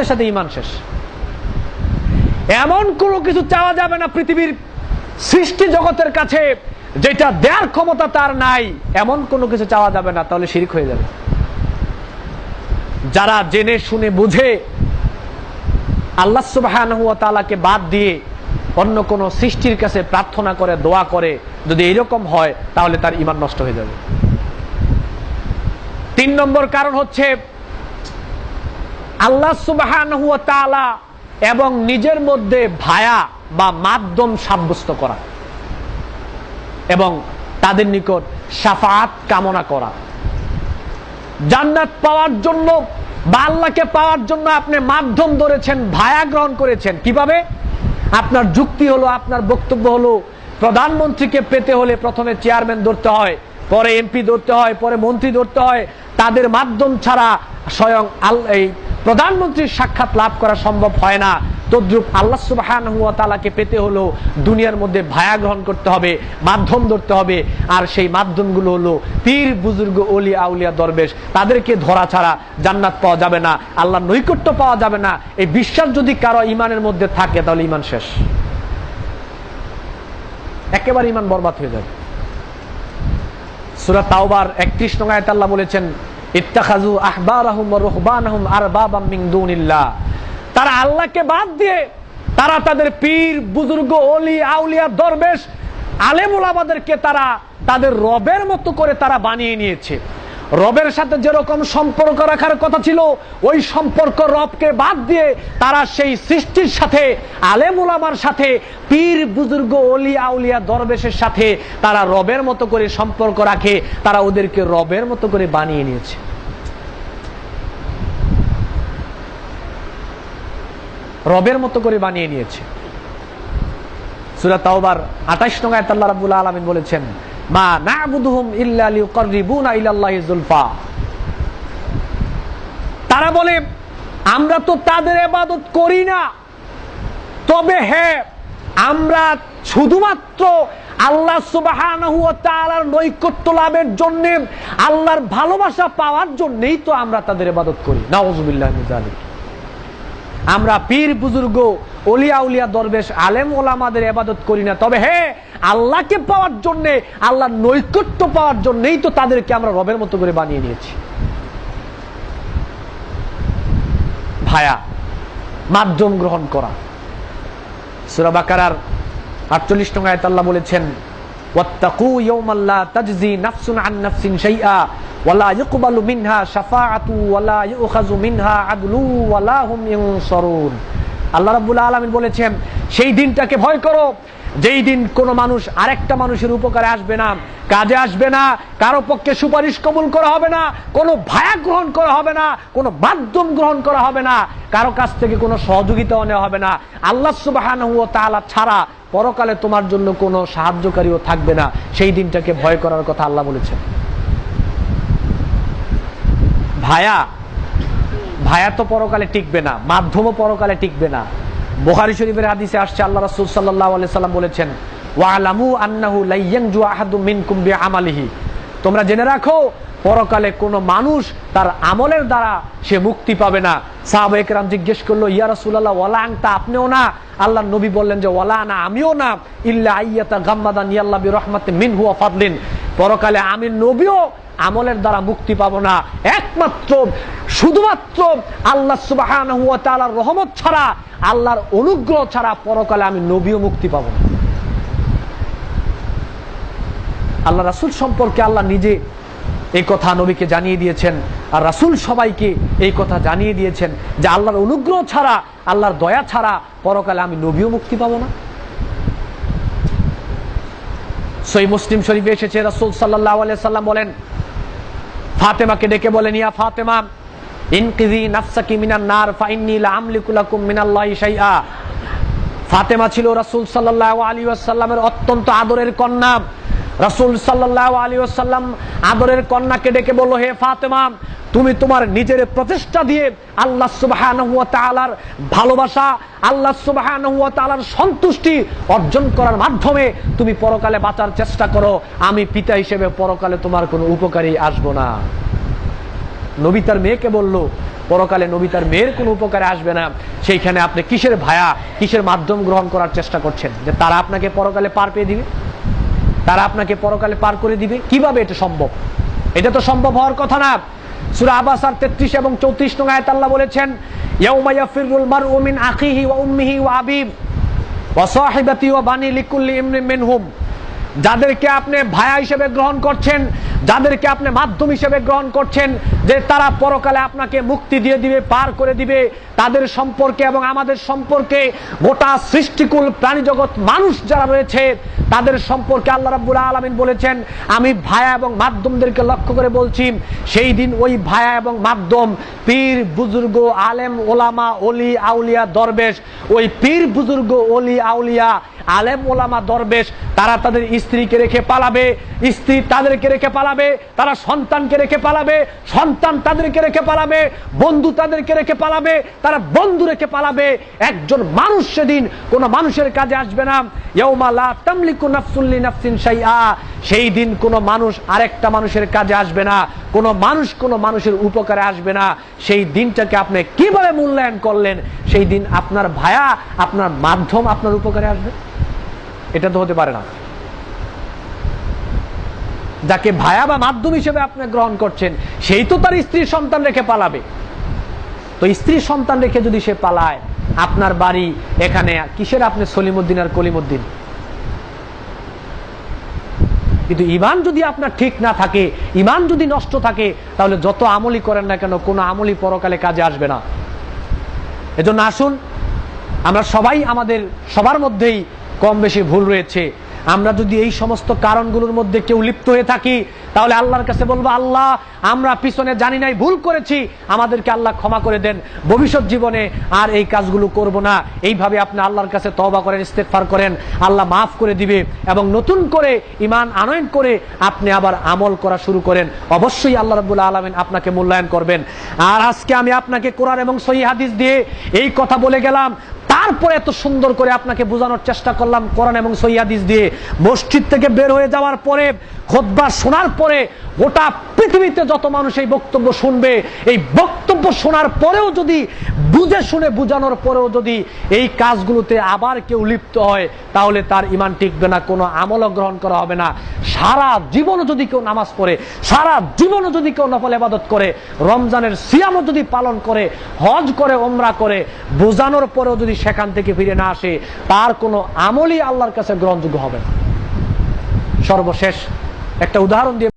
সাথে সাথে ইমান শেষ। এমন কোনো কিছু চাওয়া যাবে না পৃথিবীর সৃষ্টি জগতের কাছে, যেটা দেওয়ার ক্ষমতা তার নাই। এমন কোনো কিছু চাওয়া যাবে না, তাহলে শিরিক হয়ে যাবে। যারা জেনে, শুনে, বুঝে আল্লাহ ওয়া বাদ দিয়ে অন্য কোন সৃষ্টির কাছে প্রার্থনা করে, দোয়া করে, যদি এরকম হয়, তাহলে তার ইমান নষ্ট হয়ে যাবে। তিন নম্বর কারণ হচ্ছে আল্লাহ তাআলা এবং নিজের মধ্যে ভায়া বা মাধ্যম সাব্যস্ত করা এবং তাদের নিকট সাফাত কামনা করা। জান্নাত পাওয়ার জন্য বা আল্লাহকে পাওয়ার জন্য আপনি মাধ্যম ধরেছেন, ভায়া গ্রহণ করেছেন। কীভাবে? আপনার যুক্তি হলো, আপনার বক্তব্য হলো, প্রধানমন্ত্রীকে পেতে হলে প্রথমে চেয়ারম্যান ধরতে হয়, পরে এমপি ধরতে হয়, পরে মন্ত্রী ধরতে হয়। তাদের মাধ্যম ছাড়া স্বয়ং আল- এই প্রধানমন্ত্রীর সাক্ষাৎ লাভ করা সম্ভব হয় না। তদ্রুপ আল্লাহ সুবহানাহু ওয়া তাআলাকে পেতে হলো দুনিয়ার মধ্যে ভায়া গ্রহণ করতে হবে, মাধ্যম ধরতে হবে। আর সেই মাধ্যমগুলো হলো পীর, বুজুর্গ অলি আউলিয়া, দরবেশ। তাদেরকে ধরা ছাড়া জান্নাত পাওয়া যাবে না আল্লাহ নৈকট্য পাওয়া যাবে না। এই বিশ্বাস যদি কারও ইমানের মধ্যে থাকে, তাহলে ইমান শেষ। একেবারে ইমান বরবাদ হয়ে যাবে। সূরা তাওবার 31 নং আয়াত আল্লাহ বলেছেন ইত্তাখাযু আহবারাহুম ওয়া রুহবানাহুম আরবাবাম মিন দুনিল্লাহ। তারা আল্লাহকে বাদ দিয়ে তারা তাদের পীর, বুজুর্গ, অলি, আউলিয়া, দরবেশ, আলেমুল আমাদেরকে তারা তাদের রবের মতো করে তারা বানিয়ে নিয়েছে। রবের সাথে যেরকম সম্পর্ক রাখার কথা ছিল, ওই সম্পর্ক রবকে বাদ দিয়ে তারা সেই সৃষ্টির সাথে, আলেম ওলামার সাথে, পীর, বুজুর্গ অলি আউলিয়া দরবেশের সাথে তারা রবের মতো করে সম্পর্ক রাখে, তারা ওদেরকে রবের মতো করে বানিয়ে নিয়েছে। রবের মতো করে বানিয়ে নিয়েছে। সূরা তাওবার 28 নং আয়াত আল্লাহ রাব্বুল আলামিন বলেছেন মা না'বুদুহুম ইল্লা ইলাল্লাহি যুলফা। তারা বলে, আমরা তো তাদের ইবাদত করি না। তবে হ্যাঁ আমরা শুধুমাত্র আল্লাহ সুবহানাহু তাআলার নৈকট্য লাভের জন্য, আল্লাহর ভালোবাসা পাওয়ার জন্যই তো আমরা তাদের ইবাদত করি। নাউযুবিল্লাহি মিন যালিক। আমরা পীর বুজুর্গ, অলিয়া উলিয়া দরবেশ, আলেম ওলামাদের এবাদত করি না। তবে হ্যাঁ আল্লাহকে পাওয়ার জন্য, আল্লাহর নৈকট্য পাওয়ার জন্যই তো তাদেরকে আমরা রবের মতো করে বানিয়ে নিয়েছি। ভায়া, মাধ্যম গ্রহণ করা। সূরা আটচল্লিশ 48 নং আয়াত আল্লাহ বলেছেন ওয়াত্তাকু ইয়াওমাল্লা তাজজি নাফসুন আন নাফসিন শাইআ ওয়ালা ইউকবালু মিনহা শাফাআতু ওয়ালা ইউখাযু মিনহা আদলু ওয়ালা হুম ইনসারুন আল্লাহ রাব্বুল আলামিন বলেছেন, সেই দিনটাকে ভয় করো। যেই দিন কোন মানুষ আরেকটা মানুষের উপকারে আসবে না, কাজে আসবে না, কারও পক্ষে সুপারিশ কবুল করা হবে না, কোনো ভায়া গ্রহণ করা হবে না, কোনো মাধ্যম গ্রহণ করা হবে না, কারও কাছ থেকে কোনো সহযোগিতাও নেওয়া হবে না। আল্লাহ তাআলা ছাড়া পরকালে তোমার জন্য কোনো সাহায্যকারীও থাকবে না। সেই দিনটাকে ভয় করার কথা আল্লাহ বলেছেন। ভায়া ভায়া তো পরকালে টিকবে না, মাধ্যমও পরকালে টিকবে না। বোখারি শরীফের হাদিসে আসছে, আল্লাহ রাসূল সাল্লাল্লাহু সাল্লাম বলেছেন আন্নাহু বিআমালিহি। তোমরা জেনে রাখো, পরকালে কোন মানুষ তার আমলের দ্বারা সে মুক্তি পাবে না। সাহাবা একরাম জিজ্ঞেস করল, ইয়া রাসূলুল্লাহ, ওয়ালা আপনিও না? আল্লাহ নবী বললেন যে, ওয়ালা না আমিও না। ইল্লা আইয়াতা গাম্মাদান ইয়াল্লাহ বিরহমাতিন মিনহু ওয়া ফাদলিন। পরকালে আমি নবীও আমলের দ্বারা মুক্তি পাবো না। একমাত্র, শুধুমাত্র আল্লাহ তাআলার রহমত ছাড়া, আল্লাহর অনুগ্রহ ছাড়া পরকালে আমি নবীও মুক্তি পাবো না। আল্লাহ রাসূল সম্পর্কে আল্লাহ নিজে এই কথা নবীকে জানিয়ে দিয়েছেন, আর রাসূল সবাইকে এই কথা জানিয়ে দিয়েছেন যে আল্লাহর অনুগ্রহ ছাড়া, আল্লাহর দয়া ছাড়া পরকালে আমি নবীও মুক্তি পাবো না। সই মুসলিম শরীফে এসেছে রাসূল সাল্লাল্লাহু আলাইহি সাল্লাম বলেন ফাতেমাকে ডেকে বলেন, ইয়া ফাতেমা, ইনকিজি নাফসাকি মিনান নার, ফাইন্নি লা আমলিকু লাকুম মিনাল্লাহি শাইআ। ফাতেমা ছিল রাসূল সাল্লাল্লাহু আলাইহি ওয়াসাল্লামের অত্যন্ত আদরের কন্যা। রাসূল সাল্লাল্লাহু আলাইহি ওয়াসাল্লাম আদরের কন্যাকে ডেকে বলল, হে ফাতেমা তুমি তোমার নিজের প্রচেষ্টা দিয়ে আল্লাহ ওয়া ভালোবাসা, আল্লাহ তাআলার সন্তুষ্টি অর্জন করার মাধ্যমে তুমি পরকালে বাঁচার চেষ্টা করো। আমি পিতা হিসেবে পরকালে তোমার কোনো উপকারী আসব না। নবী তার মেয়েকে বলল, পরকালে নবী তার মেয়ের কোনো উপকারে আসবে না। সেইখানে আপনি কিসের ভায়া, কিসের মাধ্যম গ্রহণ করার চেষ্টা করছেন? যে তারা আপনাকে পরকালে পার পেয়ে দিবে? তারা আপনাকে পরকালে পার করে দিবে? কীভাবে এটা সম্ভব? এটা তো সম্ভব হওয়ার কথা না। সূরা আবাসার 33 এবং 34 নং আয়াত আল্লাহ বলেছেন, ইয়াউমা ইয়াফিরুল মারউ মিন আখিহি ওয়া উম্মিহি ওয়া আবিব ওয়া সাহিবাতি ওয়া বানি লিকুল্লি ইমরিন মিনহুম। যাদেরকে আপনি ভায়া হিসেবে গ্রহণ করছেন যাদেরকে আপনি মাধ্যম হিসেবে গ্রহণ করছেন, যে তারা পরকালে আপনাকে মুক্তি দিয়ে দিবে, পার করে দিবে, তাদের সম্পর্কে এবং আমাদের সম্পর্কে গোটা সৃষ্টিকুল প্রাণী জগৎ মানুষ যারা রয়েছে, তাদের সম্পর্কে আল্লাহ রাব্বুল আলামিন বলেছেন, আমি ভায়া এবং মাধ্যমদেরকে লক্ষ্য করে বলছি, সেই দিন ওই ভায়া এবং মাধ্যম পীর, বুজুর্গ, আলেম, ওলামা অলি আউলিয়া, দরবেশ, ওই পীর, বুজুর্গ অলি আউলিয়া, আলেম, ওলামা, দরবেশ, তারা তাদের স্ত্রীকে রেখে পালাবে, স্ত্রী তাদেরকে রেখে পালাবে। তারা সন্তানকে রেখে পালাবে, সন্তান তাদেরকে রেখে পালাবে, বন্ধু তাদেরকে রেখে পালাবে, তারা বন্ধু রেখে পালাবে, একজন মানুষ সেদিন কোন মানুষের কাজে আসবে না। সেই দিন কোন মানুষ আরেকটা মানুষের কাজে আসবে না, কোন মানুষ কোন মানুষের উপকারে আসবে না। সেই দিনটাকে আপনি কীভাবে মূল্যায়ন করলেন? সেই দিন আপনার ভায়া, আপনার মাধ্যম আপনার উপকারে আসবে? এটা তো হতে পারে না। যাকে ভায়া বা মাধ্যম হিসেবে আপনি গ্রহণ করছেন, সেই তো তার স্ত্রীর সন্তান রেখে পালাবে। তো স্ত্রীর সন্তান রেখে যদি সে পালায়, আপনার বাড়ি এখানে কিসের আপনি সলিমুদ্দিন আর কলিমুদ্দিন? কিন্তু ইমান যদি আপনার ঠিক না থাকে, ইমান যদি নষ্ট থাকে, তাহলে যত আমলি করেন না কেন, কোনো আমলি পরকালে কাজে আসবে না। এজন্য আসুন, আমরা সবাই আমাদের সবার মধ্যেই কম বেশি ভুল রয়েছে। আমরা যদি এই সমস্ত কারণগুলোর মধ্যে কেউ লিপ্ত হয়ে থাকি, তাহলে আল্লাহর কাছে বলব, আল্লাহ, আমরা পিছনে জানি নাই, ভুল করেছি। আমাদেরকে আল্লাহ ক্ষমা করে দেন। ভবিষ্যৎ জীবনে আর এই কাজগুলো করব না। এইভাবে আপনি আল্লাহর কাছে তবা করেন ইস্তেকফার করেন। আল্লাহ মাফ করে দিবে এবং নতুন করে ইমান আনয়ন করে আপনি আবার আমল করা শুরু করেন। অবশ্যই আল্লাহ রাবুল আলমিন আপনাকে মূল্যায়ন করবেন। আর আজকে আমি আপনাকে কোরআন এবং সহি হাদিস দিয়ে এই কথা বলে গেলাম। তারপরে এত সুন্দর করে আপনাকে বোঝানোর চেষ্টা করলাম কোরআন এবং সৈয়াদিস দিয়ে। মসজিদ থেকে বের হয়ে যাওয়ার পরে, খোদবা শোনার পরে গোটা পৃথিবীতে যত মানুষ এই বক্তব্য শুনবে, এই বক্তব্য শোনার পরেও যদি, বুঝে শুনে বুঝানোর পরেও যদি এই কাজগুলোতে আবার কেউ লিপ্ত হয়, তাহলে তার ইমান টিকবে না, কোনো আমলও গ্রহণ করা হবে না। সারা জীবনও যদি কেউ নামাজ পড়ে, সারা জীবনও যদি কেউ নফল এবাদত করে, রমজানের সিয়ামও যদি পালন করে, হজ করে ওমরা করে, বোঝানোর পরেও যদি সেখান থেকে ফিরে না আসে, তার কোনো আমলই আল্লাহর কাছে গ্রহণযোগ্য হবে না। সর্বশেষ একটা উদাহরণ দিয়ে